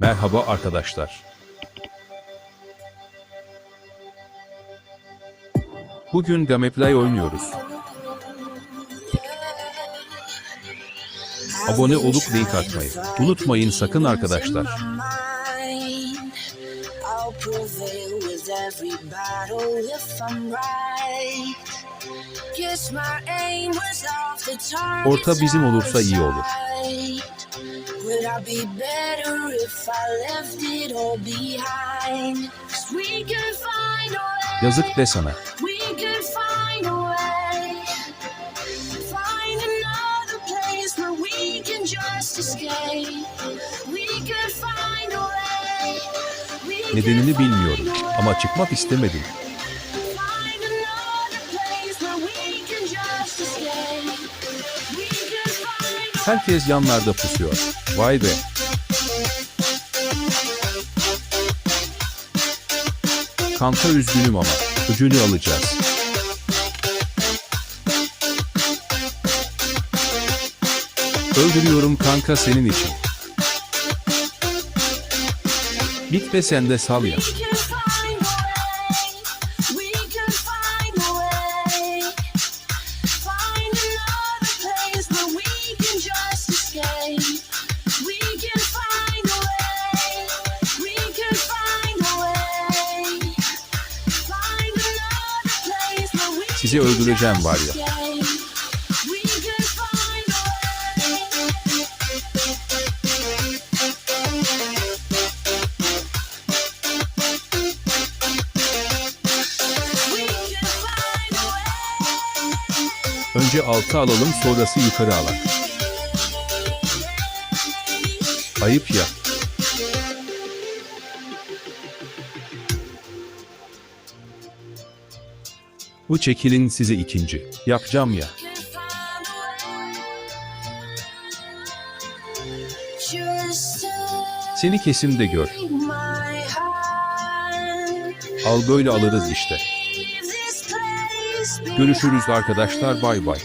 Merhaba arkadaşlar. Bugün Gameplay oynuyoruz. Abone olup like atmayı unutmayın sakın arkadaşlar. Orta bizim olursa iyi olur. Yazık de sana. We could find a way. Find another place where we can just escape. We could find a way. We could Nedenini find bilmiyorum a way. ama çıkmak istemedim. Herkes yanlarda pusuyor. Vay be. Kanka üzgünüm ama öcünü alacağız. Öldürüyorum kanka senin için. Git ve sen de sal ya. Sizi öldüreceğim var ya. Önce altı alalım sonrası yukarı alak. Ayıp ya. Bu çekilin size ikinci. Yapacağım ya. Seni kesim de gör. Al böyle alırız işte. Görüşürüz arkadaşlar bay bay.